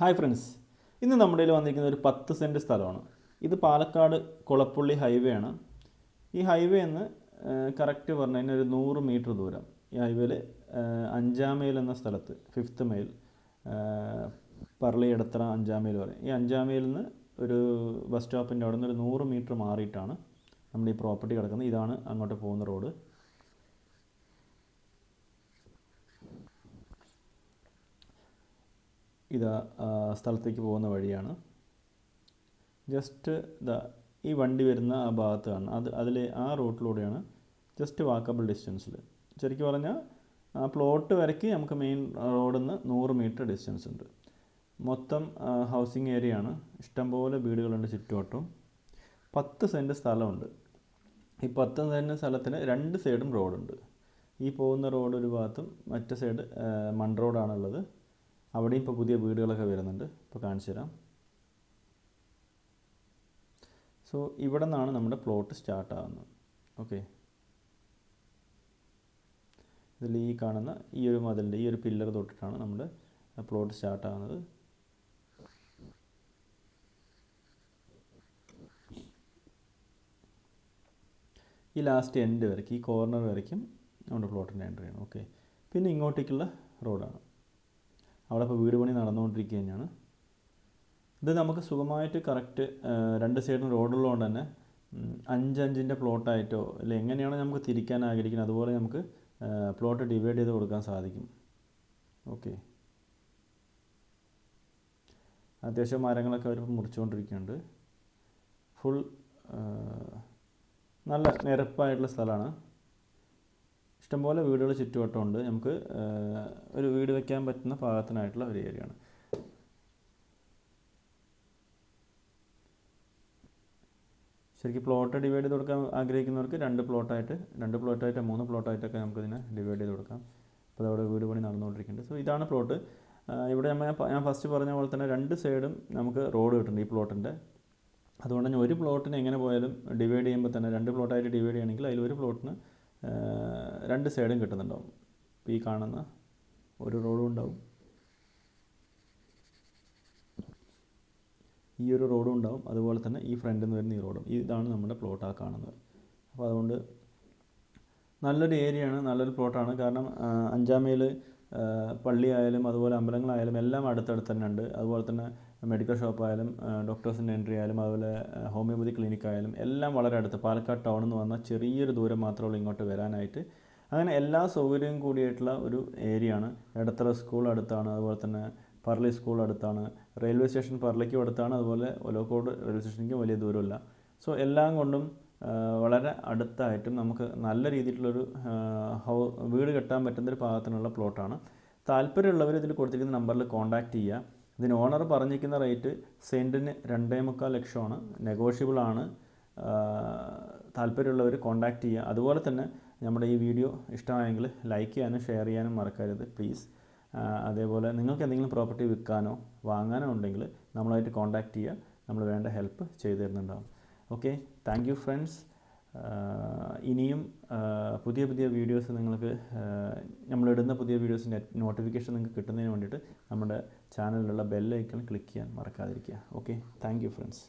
Hi friends ഇന്ന് നമ്മുടെ കയ്യിൽ വന്നിരിക്കുന്ന ഒരു പത്ത് സെന്റ് സ്ഥലമാണ്. ഇത് പാലക്കാട് കുളപ്പുള്ളി ഹൈവേ ആണ്. ഈ ഹൈവേ എന്ന് കറക്റ്റ് പറഞ്ഞു കഴിഞ്ഞാൽ ഒരു നൂറ് മീറ്റർ ദൂരം. ഈ ഹൈവേയിൽ അഞ്ചാം മൈൽ എന്ന സ്ഥലത്ത് ഫിഫ്ത്ത് മൈൽ പറളി എടത്തറ അഞ്ചാം മൈൽ പറയും ഈ അഞ്ചാം മൈലിൽ നിന്ന് ഒരു ബസ് സ്റ്റോപ്പിന്റെ അവിടെ നിന്ന് ഒരു നൂറ് മീറ്റർ മാറിയിട്ടാണ് നമ്മൾ ഈ പ്രോപ്പർട്ടി കിടക്കുന്നത്. ഇതാണ് അങ്ങോട്ട് പോകുന്ന റോഡ് ഇതാ സ്ഥലത്തേക്ക് പോകുന്ന വഴിയാണ്. ജസ്റ്റ് ഇതാ ഈ വണ്ടി വരുന്ന ആ ഭാഗത്ത് കാണും അത് അതിൽ ആ റൂട്ടിലൂടെയാണ് ജസ്റ്റ് വാക്കബിൾ ഡിസ്റ്റൻസിൽ ശരിക്കും പറഞ്ഞാൽ ആ പ്ലോട്ട് വരയ്ക്ക് നമുക്ക് മെയിൻ റോഡിൽ നിന്ന് നൂറ് മീറ്റർ ഡിസ്റ്റൻസ് ഉണ്ട് മൊത്തം ഹൗസിംഗ് ഏരിയ ആണ് ഇഷ്ടംപോലെ വീടുകളുണ്ട് ചുറ്റുവട്ടം പത്ത് സെന്റ് സ്ഥലമുണ്ട്. ഈ പത്ത് സെന്റ് സ്ഥലത്തിന് രണ്ട് സൈഡും റോഡുണ്ട്. ഈ പോകുന്ന റോഡ് ഒരു ഭാഗത്തും മറ്റേ സൈഡ് മൺ റോഡാണുള്ളത്. അവിടെയും ഇപ്പോൾ പുതിയ വീടുകളൊക്കെ വരുന്നുണ്ട്. ഇപ്പോൾ കാണിച്ചു തരാം. സോ ഇവിടെ നിന്നാണ് നമ്മുടെ പ്ലോട്ട് സ്റ്റാർട്ട് ആകുന്നത് ഓക്കെ ഇതിൽ ഈ കാണുന്ന ഈ ഒരു മതിലിന്റെ ഈ ഒരു പില്ലർ തൊട്ടിട്ടാണ് നമ്മുടെ പ്ലോട്ട് സ്റ്റാർട്ട് ആകുന്നത് ഈ ലാസ്റ്റ് എൻഡ് വരയ്ക്കും ഈ കോർണർ വരയ്ക്കും നമ്മുടെ പ്ലോട്ടിന്റെ എൻട്രി ആണ്. ഓക്കെ പിന്നെ ഇങ്ങോട്ടേക്കുള്ള റോഡാണ് അവിടെ ഇപ്പോൾ വീട് പണി നടന്നുകൊണ്ടിരിക്കുക തന്നെയാണ് ഇത് നമുക്ക് സുഖമായിട്ട് കറക്റ്റ് രണ്ട് സൈഡിലും റോഡുള്ളതുകൊണ്ട് തന്നെ അഞ്ചഞ്ചിന്റെ പ്ലോട്ടായിട്ടോ അല്ല എങ്ങനെയാണോ നമുക്ക് തിരിക്കാൻ ആഗ്രഹിക്കുന്നത് അതുപോലെ നമുക്ക് പ്ലോട്ട് ഡിവൈഡ് ചെയ്ത് കൊടുക്കാൻ സാധിക്കും. ഓക്കെ. അത്യാവശ്യം മരങ്ങളൊക്കെ അവർ മുറിച്ചുകൊണ്ടിരിക്കുന്നുണ്ട്. ഫുൾ നല്ല നിരപ്പായിട്ടുള്ള സ്ഥലമാണ്. ഇഷ്ടംപോലെ വീടുകൾ ചുറ്റുവട്ടമുണ്ട്. നമുക്ക് ഒരു വീട് വെക്കാൻ പറ്റുന്ന പാകത്തിനായിട്ടുള്ള ഒരു ഏരിയയാണ്. ശരിക്കും പ്ലോട്ട് ഡിവൈഡ് ചെയ്ത് കൊടുക്കാൻ ആഗ്രഹിക്കുന്നവർക്ക് രണ്ട് പ്ലോട്ടായിട്ട് രണ്ട് പ്ലോട്ടായിട്ട് മൂന്ന് പ്ലോട്ടായിട്ടൊക്കെ നമുക്കിതിനെ ഡിവൈഡ് ചെയ്ത് കൊടുക്കാം. അപ്പോൾ അതവിടെ വീട് പണി നടന്നുകൊണ്ടിരിക്കുന്നുണ്ട്. സോ ഇതാണ് പ്ലോട്ട്. ഇവിടെ നമ്മൾ ഞാൻ ഫസ്റ്റ് പറഞ്ഞ പോലെ തന്നെ രണ്ട് സൈഡും നമുക്ക് റോഡ് കിട്ടുന്നുണ്ട് ഈ പ്ലോട്ടിന്റെ. അതുകൊണ്ട് തന്നെ ഒരു പ്ലോട്ടിന് എങ്ങനെ പോയാലും ഡിവൈഡ് ചെയ്യുമ്പോൾ തന്നെ രണ്ട് പ്ലോട്ടായിട്ട് ഡിവൈഡ് ചെയ്യണമെങ്കിൽ അതിൽ ഒരു പ്ലോട്ടിന് രണ്ട് സൈഡും കിട്ടുന്നുണ്ടാവും. ഇപ്പോൾ ഈ കാണുന്ന ഒരു റോഡും ഉണ്ടാവും. ഈ ഒരു റോഡും ഉണ്ടാവും. അതുപോലെ തന്നെ ഈ ഫ്രണ്ടിൽ നിന്ന് വരുന്ന ഈ റോഡും. ഇതാണ് നമ്മുടെ പ്ലോട്ട് ആ കാണുന്നത്. അപ്പോൾ അതുകൊണ്ട് നല്ലൊരു ഏരിയയാണ് നല്ലൊരു പ്ലോട്ടാണ് കാരണം അഞ്ചാം മൈൽ പള്ളി ആയാലും അതുപോലെ അമ്പലങ്ങളായാലും എല്ലാം അടുത്തടുത്ത് തന്നെ ഉണ്ട്. അതുപോലെ തന്നെ മെഡിക്കൽ ഷോപ്പായാലും ഡോക്ടേഴ്സിന്റെ എൻട്രി ആയാലും അതുപോലെ ഹോമിയോപ്പതി ക്ലിനിക്ക് ആയാലും എല്ലാം വളരെ അടുത്ത്. പാലക്കാട് ടൗണിൽ നിന്ന് വന്ന ചെറിയൊരു ദൂരം മാത്രമേ ഉള്ളൂ ഇങ്ങോട്ട് വരാനായിട്ട്. അങ്ങനെ എല്ലാ സൗകര്യവും കൂടിയായിട്ടുള്ള ഒരു ഏരിയ ആണ്. എടത്തറ സ്കൂൾ അടുത്താണ് അതുപോലെ തന്നെ പറളി സ്കൂൾ അടുത്താണ് റെയിൽവേ സ്റ്റേഷൻ പറളിക്കും അടുത്താണ് അതുപോലെ ഒലോക്കോട് റെയിൽവേ സ്റ്റേഷനിക്കും വലിയ ദൂരമില്ല. സോ എല്ലാം കൊണ്ടും വളരെ അടുത്തായിട്ടും നമുക്ക് നല്ല രീതിയിലുള്ളൊരു ഹൗ വീട് കെട്ടാൻ പറ്റുന്ന ഒരു പാകത്തിനുള്ള പ്ലോട്ടാണ്. താല്പര്യമുള്ളവർ ഇതിൽ കൊടുത്തിരിക്കുന്ന നമ്പറിൽ കോൺടാക്റ്റ് ചെയ്യുക. ഇതിന് ഓണർ പറഞ്ഞിരിക്കുന്ന റേറ്റ് സെന്റിന് രണ്ടേ മുക്കാൽ ലക്ഷമാണ്. നെഗോഷ്യബിൾ ആണ്. താല്പര്യമുള്ളവർ കോൺടാക്റ്റ് ചെയ്യുക. അതുപോലെ തന്നെ നമ്മുടെ ഈ വീഡിയോ ഇഷ്ടമായെങ്കിൽ ലൈക്ക് ചെയ്യാനും ഷെയർ ചെയ്യാനും മറക്കരുത് പ്ലീസ്. അതേപോലെ നിങ്ങൾക്ക് എന്തെങ്കിലും പ്രോപ്പർട്ടി വിൽക്കാനോ വാങ്ങാനോ ഉണ്ടെങ്കിൽ നമ്മളായിട്ട് കോൺടാക്റ്റ് ചെയ്യുക. നമ്മൾ വേണ്ട ഹെൽപ്പ് ചെയ്തു തരുന്നുണ്ടാവും. ഓക്കെ താങ്ക് യു ഫ്രണ്ട്സ് ഇനിയും പുതിയ പുതിയ വീഡിയോസ് നിങ്ങൾക്ക് ആ, നമ്മളിടുന്ന പുതിയ വീഡിയോസിന്റെ നോട്ടിഫിക്കേഷൻ നിങ്ങൾക്ക് കിട്ടുന്നതിന് വേണ്ടിയിട്ട് നമ്മുടെ ചാനലിലുള്ള ബെല്ലൈക്കൺ ക്ലിക്ക് ചെയ്യാൻ മറക്കാതിരിക്കുക. Okay thank you friends